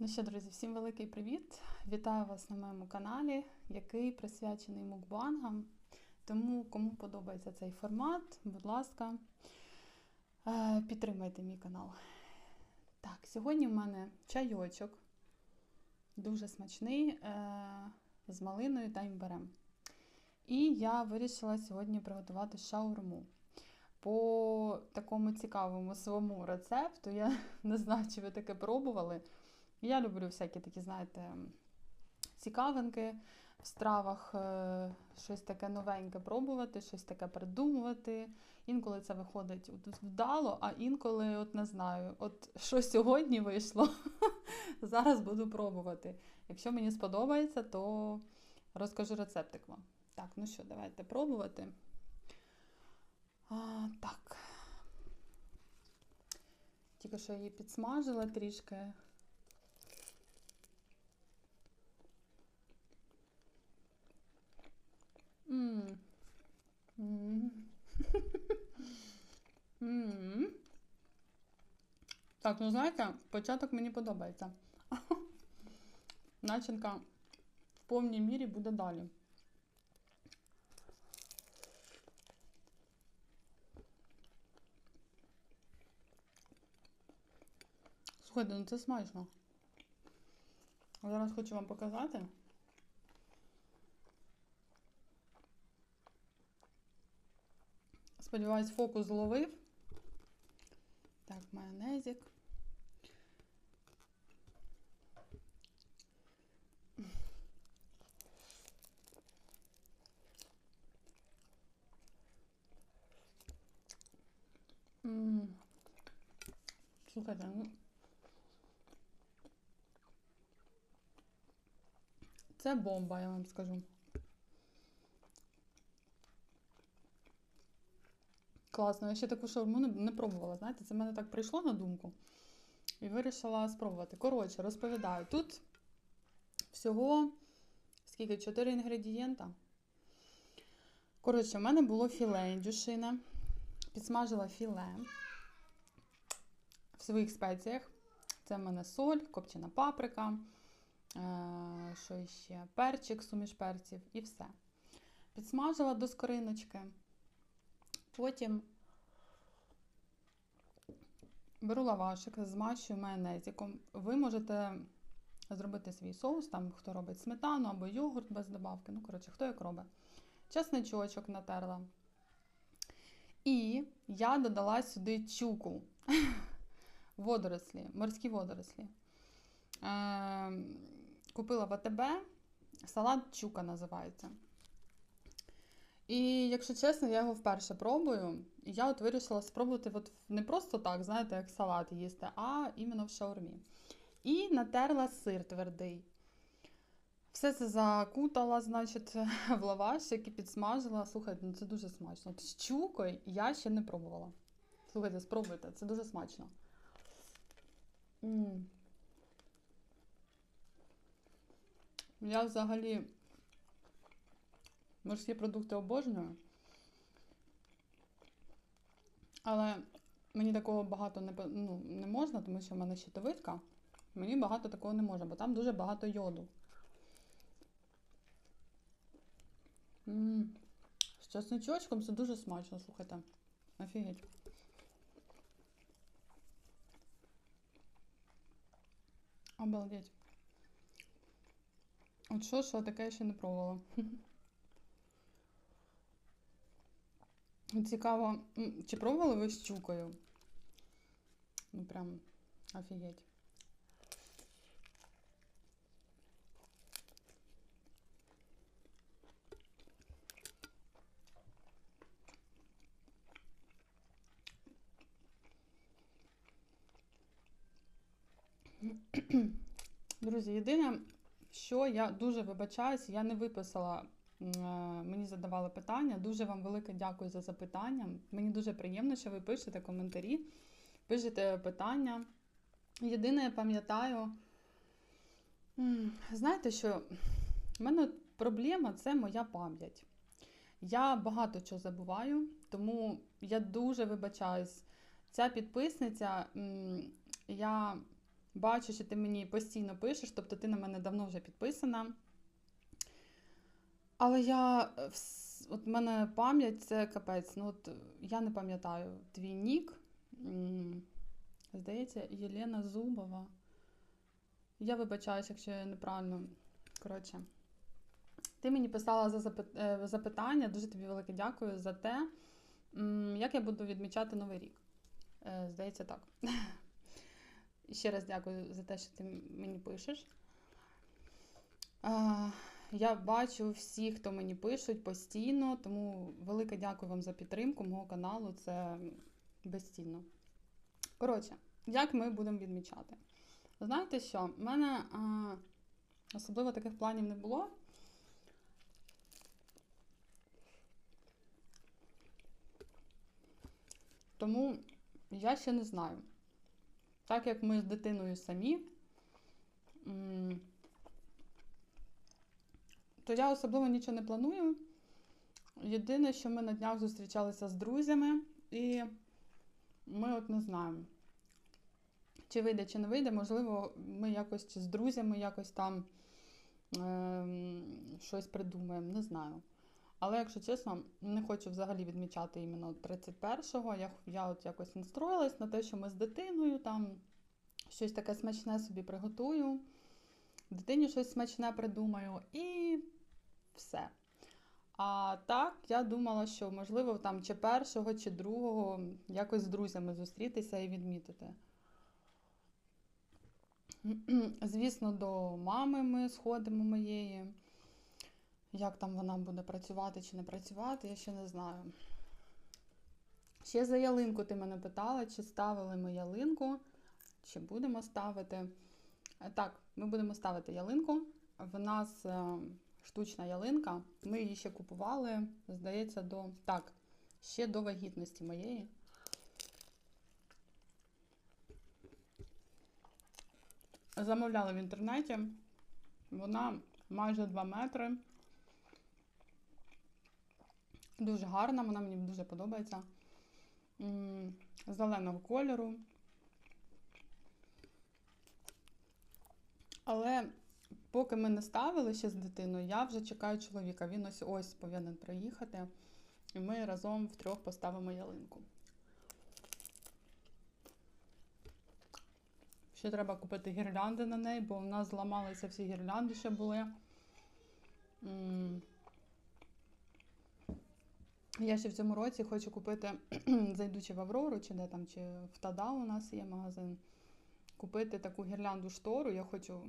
Ну що, друзі, всім великий привіт! Вітаю вас на моєму каналі, який присвячений мукбангам. Тому, кому подобається цей формат, будь ласка, е, підтримайте мій канал. Так, сьогодні в мене чайочок, дуже смачний, е, з малиною та імбирем. І я вирішила сьогодні приготувати шаурму. По такому цікавому своєму рецепту, я не знаю, чи ви таке пробували. Я люблю всякі такі, знаєте, цікавинки в стравах, е, щось таке новеньке пробувати, щось таке придумувати. Інколи це виходить вдало, а інколи, от не знаю, от що сьогодні вийшло, зараз буду пробувати. Якщо мені сподобається, то розкажу рецептик вам. Так, ну що, давайте пробувати. А, Так. Тільки що її підсмажила трішки. М. М. М. Так, ну знаєте, початок мені подобається. Начинка в повній мірі буде далі. Слухайте, ну це смачно. Зараз хочу вам показати. Сподіваюсь, фокус зловив. Так, майонезик. Слухайте, ну. Це бомба, я вам скажу. Класно, я ще таку шаурму не, не пробувала. Знаєте, це мене так прийшло на думку. І вирішила спробувати. Коротше, розповідаю, тут всього скільки? Чотири інгредієнта. Коротше, в мене було філе індюшине. Підсмажила філе в своїх спеціях. Це в мене соль, копчена паприка, е- що ще? Перчик, суміш перців і все. Підсмажила до скориночки. Потім беру лавашик, змащую майонезиком. Ви можете зробити свій соус, там хто робить сметану або йогурт без добавки. Ну, коротше, хто як робить. Чесничочок натерла. І я додала сюди чуку, водорослі, морські водорослі. Е, Купила в АТБ, салат чука називається. І, якщо чесно, я його вперше пробую. І я от вирішила спробувати от не просто так, знаєте, як салат їсти, а іменно в шаурмі. І натерла сир твердий. Все це закутала, значить, в лаваш, який підсмажила. Слухайте, ну це дуже смачно. З чукою я ще не пробувала. Слухайте, спробуйте, це дуже смачно. М -м. Я взагалі морські продукти обожнюю. Але мені такого багато не ну, не можна, тому що в мене щитовидка. Мені багато такого не можна, бо там дуже багато йоду. М -м -м. З часничочком це дуже смачно, слухайте. Офігеть. Обалдеть. От що, що таке я ще не пробувала. Цікаво, чи пробували ви з чукою? Ну прям офігеть. Друзі, єдине, що я дуже вибачаюсь, я не виписала мені задавали питання. Дуже вам велике дякую за запитання. Мені дуже приємно, що ви пишете коментарі, пишете питання. Єдине, я пам'ятаю, знаєте, що в мене проблема це моя пам'ять. Я багато чого забуваю, тому я дуже вибачаюсь. Ця підписниця, я Бачу, що ти мені постійно пишеш, тобто ти на мене давно вже підписана. Але я е, от мене пам'ять це капець. Ну от я не пам'ятаю твій нік. Здається, Єлена Зубова. Я вибачаюсь, якщо я неправильно. Коротше, ти мені писала за е, запитання. Дуже тобі велике дякую за те, як я буду відмічати Новий рік. Е, Здається, так. І Ще раз дякую за те, що ти мені пишеш. Я бачу всіх, хто мені пишуть постійно, тому велике дякую вам за підтримку мого каналу. Це безцінно. Коротше, як ми будемо відмічати? Знаєте що? У мене а, особливо таких планів не було. Тому я ще не знаю. Так як ми з дитиною самі, то я особливо нічого не планую. Єдине, що ми на днях зустрічалися з друзями, і ми от не знаємо, чи вийде, чи не вийде. Можливо, ми якось з друзями якось там ем, щось придумаємо, не знаю. Але, якщо чесно, не хочу взагалі відмічати іменно 31-го. Я, я от якось настроїлась на те, що ми з дитиною там щось таке смачне собі приготую, дитині щось смачне придумаю і все. А так, я думала, що можливо там чи першого, чи другого якось з друзями зустрітися і відмітити. Звісно, до мами ми сходимо моєї. Як там вона буде працювати чи не працювати, я ще не знаю. Ще за ялинку ти мене питала, чи ставили ми ялинку, чи будемо ставити. Е, Так, ми будемо ставити ялинку. В нас е, штучна ялинка. Ми її ще купували, здається, до. Так, ще до вагітності моєї. Замовляла в інтернеті. Вона майже 2 метри. Дуже гарна, вона мені дуже подобається. Зеленого кольору. Але поки ми не ставили ще з дитиною, я вже чекаю чоловіка. Він ось ось повинен приїхати. І ми разом втрьох поставимо ялинку. Ще треба купити гірлянди на неї, бо в нас зламалися всі гірлянди, що були. Я ще в цьому році хочу купити, зайдучи в Аврору, чи де там, чи в Тада у нас є магазин, купити таку гірлянду штору. Я хочу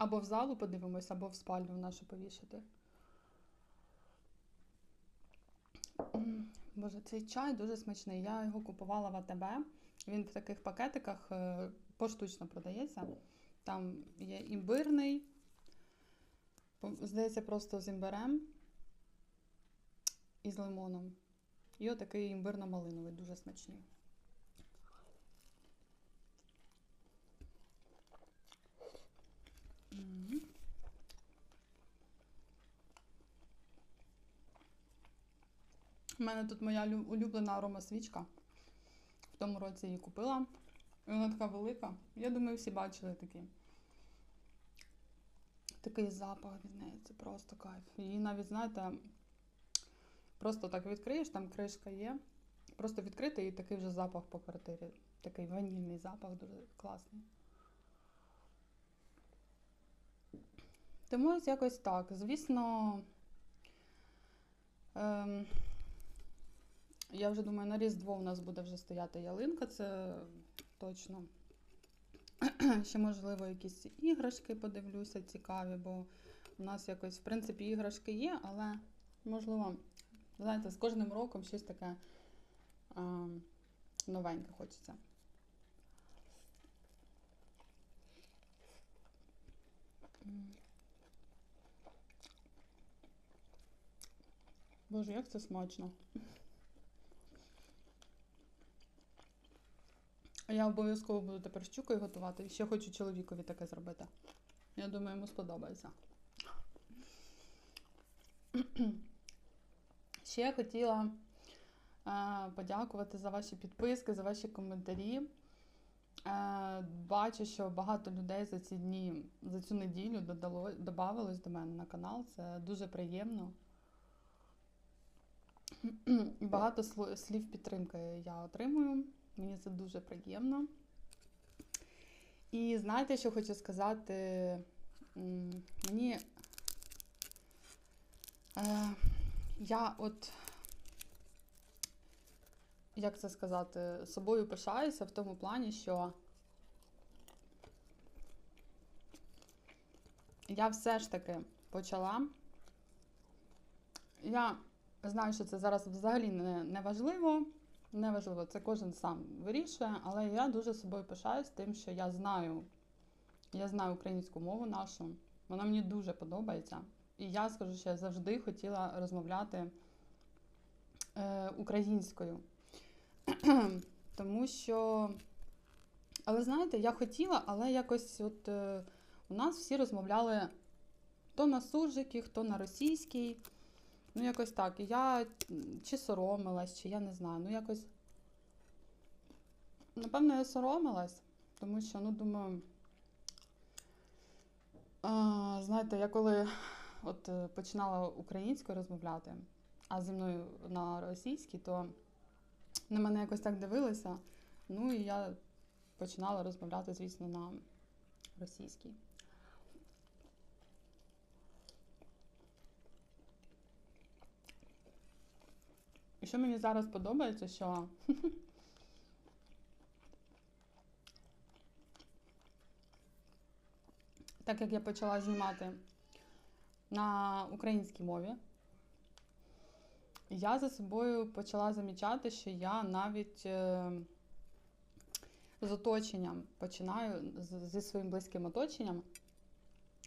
або в залу подивимось, або в спальню в нашу повішати. Боже, цей чай дуже смачний. Я його купувала в АТБ. Він в таких пакетиках е, поштучно продається. Там є імбирний, здається, просто з імбирем і з лимоном. І отакий імбирно-малиновий, дуже смачний. У мене тут моя лю- улюблена аромасвічка. В тому році її купила. І вона така велика. Я думаю, всі бачили такі. Такий запах від неї, це просто кайф. Її навіть, знаєте, просто так відкриєш, там кришка є. Просто відкрити і такий вже запах по квартирі. Такий ванільний запах, дуже класний. Тому ось якось так. Звісно, ем, я вже думаю, на Різдво у нас буде вже стояти ялинка, це точно. Ще, можливо, якісь іграшки подивлюся цікаві, бо у нас якось, в принципі, іграшки є, але, можливо, знаєте, з кожним роком щось таке а, новеньке хочеться. Боже, як це смачно. Я обов'язково буду тепер щукою готувати. Ще хочу чоловікові таке зробити. Я думаю, йому сподобається. Ще я хотіла е, подякувати за ваші підписки, за ваші коментарі. Е, бачу, що багато людей за ці дні, за цю неділю додало, додавалось до мене на канал. Це дуже приємно. Багато слів підтримки я отримую. Мені це дуже приємно. І знаєте, що хочу сказати? Мені е, я от, як це сказати, собою пишаюся в тому плані, що я все ж таки почала. Я знаю, що це зараз взагалі не, не важливо. Не важливо, це кожен сам вирішує, але я дуже собою пишаюсь тим, що я знаю, я знаю українську мову нашу. Вона мені дуже подобається. І я скажу, що я завжди хотіла розмовляти е, українською. Тому що, але знаєте, я хотіла, але якось от е, у нас всі розмовляли то на суржиків, то на російській. Ну, якось так. Я чи соромилась, чи я не знаю. Ну, якось. Напевно, я соромилась, тому що, ну, думаю. А, знаєте, я коли от е, починала українською розмовляти, а зі мною на російській, то на мене якось так дивилися. Ну і я починала розмовляти, звісно, на російській. Що мені зараз подобається, що так як я почала знімати на українській мові, я за собою почала замічати, що я навіть е, з оточенням починаю зі своїм близьким оточенням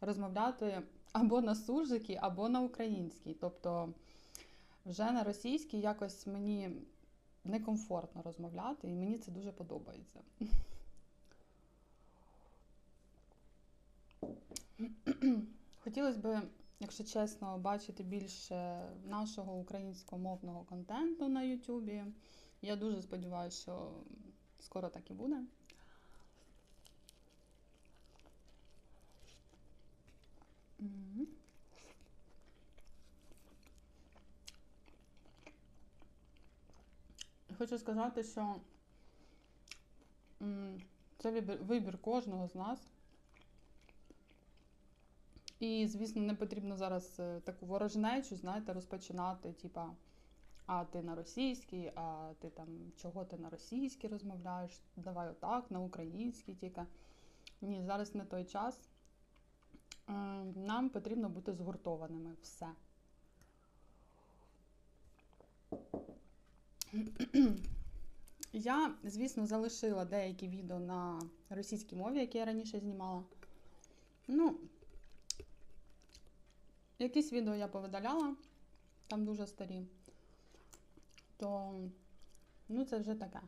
розмовляти або на суржикі, або на українській. Тобто вже на російській якось мені некомфортно розмовляти, і мені це дуже подобається. Хотілося б, якщо чесно, бачити більше нашого українськомовного контенту на Ютубі. Я дуже сподіваюся, що скоро так і буде. Мгм. Хочу сказати, що це вибір, кожного з нас. І, звісно, не потрібно зараз е, таку ворожнечу, знаєте, розпочинати, типа, а ти на російській, а ти там чого ти на російській розмовляєш? Давай отак, на українській тільки. Ні, зараз не той час. Нам потрібно бути згуртованими. Все. Я, звісно, залишила деякі відео на російській мові, які я раніше знімала. Ну, якісь відео я повидаляла, там дуже старі. То, ну, це вже таке.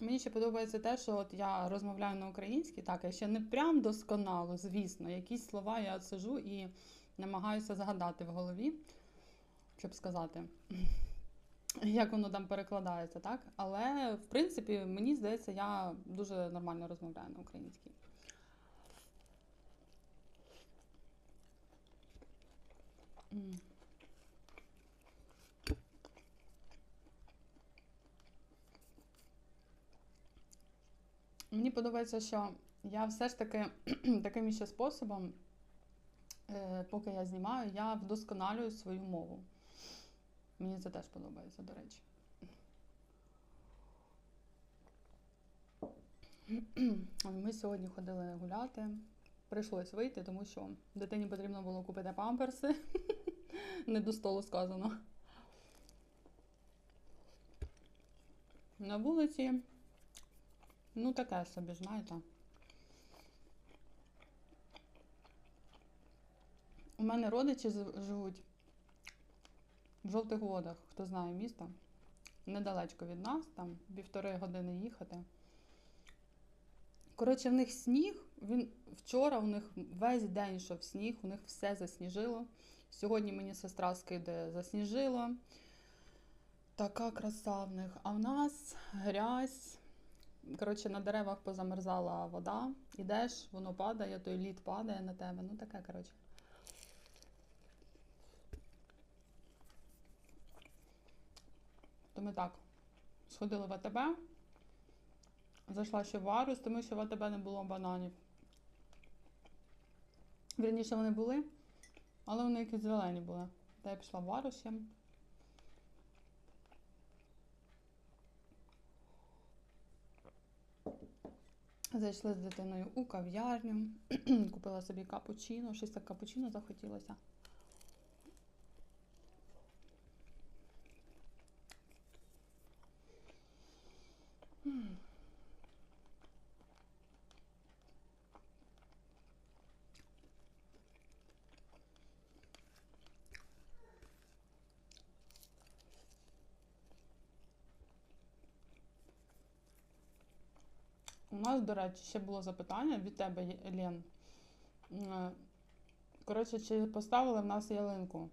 Мені ще подобається те, що от я розмовляю на українській, так, я ще не прям досконало, звісно. Якісь слова я сижу і намагаюся згадати в голові, щоб сказати, як воно там перекладається, так? Але, в принципі, мені здається, я дуже нормально розмовляю на українській. М. Мені подобається, що я все ж таки таким ще способом, е, поки я знімаю, я вдосконалюю свою мову. Мені це теж подобається, до речі. Ми сьогодні ходили гуляти. Прийшлось вийти, тому що дитині потрібно було купити памперси. Не до столу сказано. На вулиці Ну, таке собі, знаєте. У мене родичі живуть в жовтих водах, хто знає місто. Недалечко від нас, там півтори години їхати. Коротше, в них сніг. Він вчора у них весь день йшов сніг, у них все засніжило. Сьогодні мені сестра скидає засніжило. Така краса в них. А в нас грязь. Коротше, на деревах позамерзала вода. Ідеш, воно падає, той лід падає на тебе. Ну таке, коротше. То ми так. Сходили в АТБ. Зайшла ще в Арус, тому що в АТБ не було бананів. Вірніше вони були, але вони якісь зелені були. Та я пішла в Арус ще. Зайшли з дитиною у кав'ярню, купила собі капучино, щось так капучино захотілося. У нас, до речі, ще було запитання від тебе, Лен. Е, Коротше, чи поставили в нас ялинку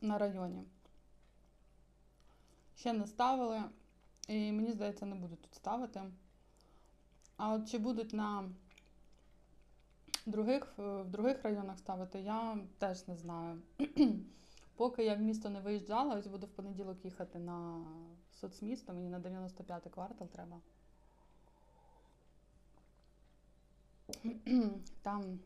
на районі? Ще не ставили, і мені здається, не будуть тут ставити. А от чи будуть на других, в других районах ставити, я теж не знаю. Поки я в місто не виїжджала, ось буду в понеділок їхати на соцмісто, мені на 95-й квартал треба. Там,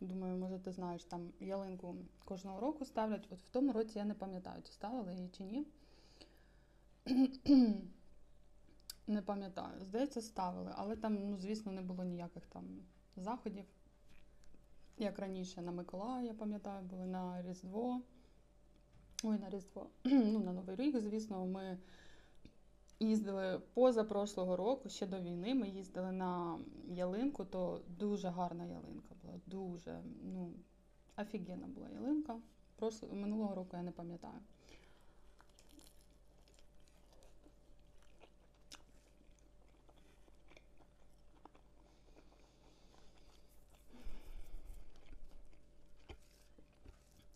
думаю, може, ти знаєш, там ялинку кожного року ставлять. От в тому році я не пам'ятаю, чи ставили її чи ні. Не пам'ятаю. Здається, ставили, але там, ну, звісно, не було ніяких там заходів. Як раніше на Миколая, я пам'ятаю, були на Різдво. Ой, на Різдво. ну, на Новий рік, звісно, ми їздили поза прошлого року, ще до війни. Ми їздили на ялинку, то дуже гарна ялинка була. Дуже, ну, офігенна була ялинка. Прошло, минулого року я не пам'ятаю.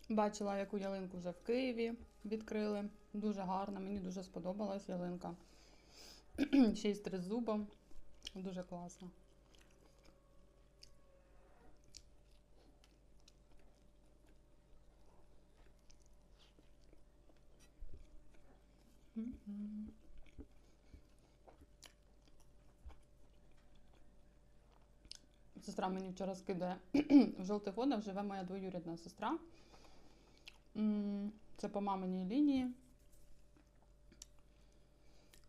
Бачила, яку ялинку вже в Києві відкрили. Дуже гарна, мені дуже сподобалась ялинка. Ще й з тризубом. Дуже класно. Сестра мені вчора скидає в жовтих водах живе моя двоюрідна сестра. Це по маминій лінії.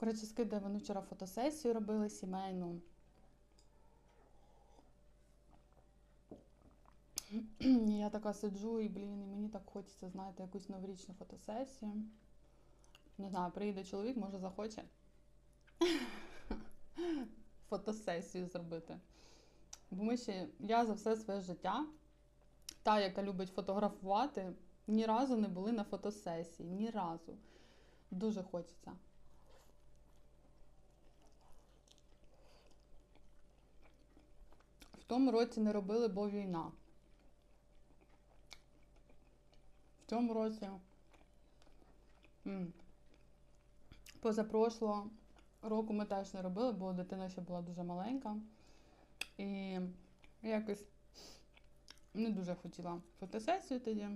Коротше, скидає, вони вчора фотосесію робили сімейну. Я така сиджу і, блін, і мені так хочеться, знаєте, якусь новорічну фотосесію. Не знаю, приїде чоловік, може захоче фотосесію зробити. Бо ми ще, я за все своє життя, та, яка любить фотографувати, ні разу не були на фотосесії. Ні разу. Дуже хочеться. В тому році не робили, бо війна. В цьому році. м, Позапрошлого року ми теж не робили, бо дитина ще була дуже маленька. І якось не дуже хотіла фотосесію тоді.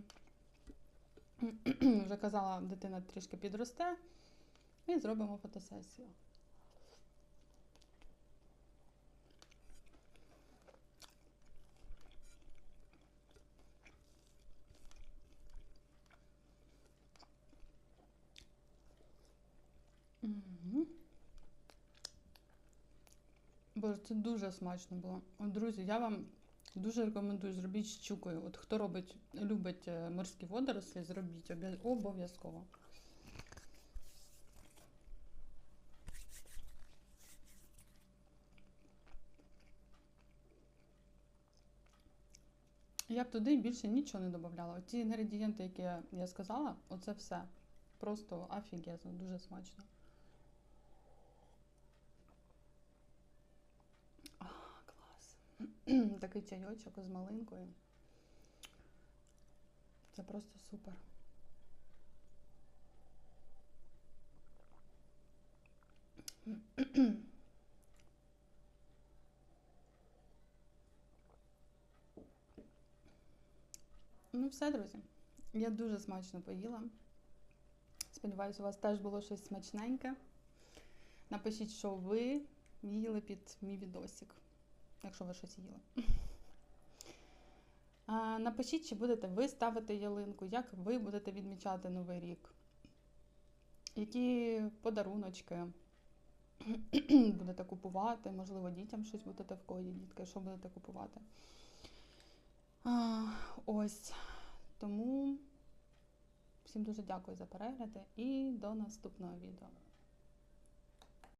Вже казала, дитина трішки підросте і зробимо фотосесію. Боже, це дуже смачно було. От, Друзі, я вам дуже рекомендую зробіть щукою. От хто робить, любить е, морські водорослі, зробіть обов'язково. Я б туди більше нічого не додавала. Ті інгредієнти, які я сказала, оце все. Просто офігезно, дуже смачно. такий чайочок з малинкою. Це просто супер. Ну, все, друзі. Я дуже смачно поїла. Сподіваюсь, у вас теж було щось смачненьке. Напишіть, що ви їли під мій відосик, якщо ви щось їли. Напишіть, чи будете ви ставити ялинку, як ви будете відмічати Новий рік, які подаруночки будете купувати, можливо, дітям щось будете в кого дітки, що будете купувати. Ось. Тому всім дуже дякую за перегляди і до наступного відео.